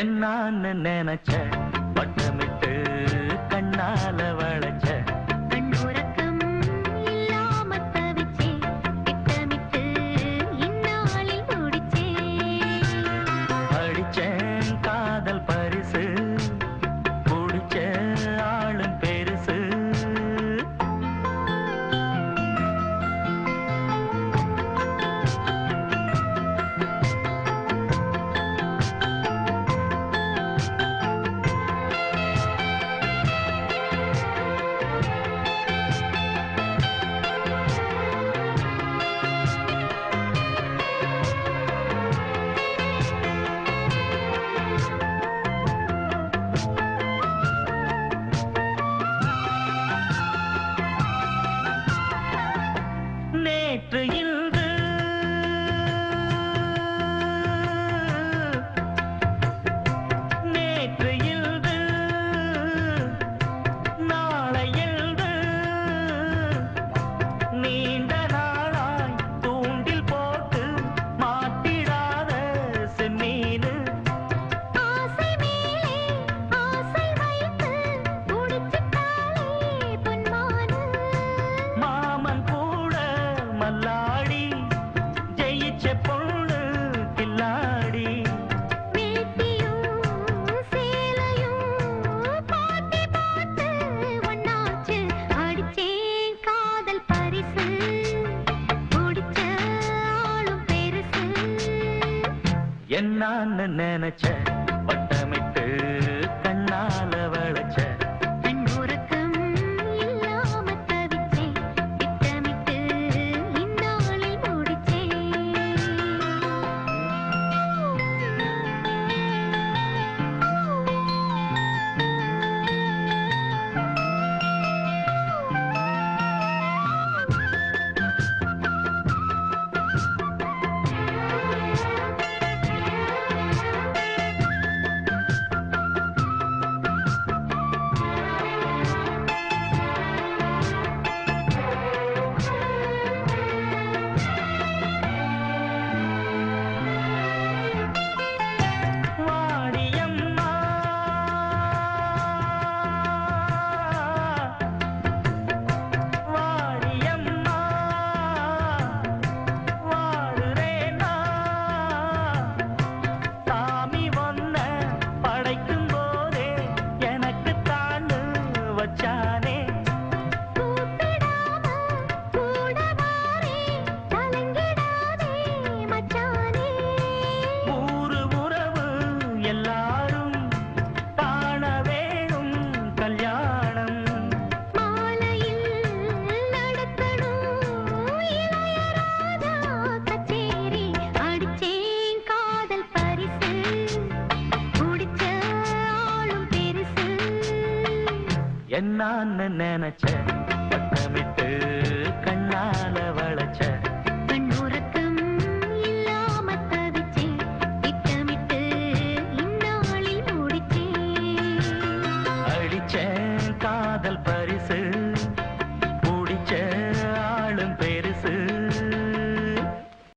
என்னான்னு நினைச்ச பட்டமிட்டு கண்ணால என்னான்னு நினைச்ச என்னான்னு நினைச்ச பட்டமிட்டு கண்ணால வளைச்ச.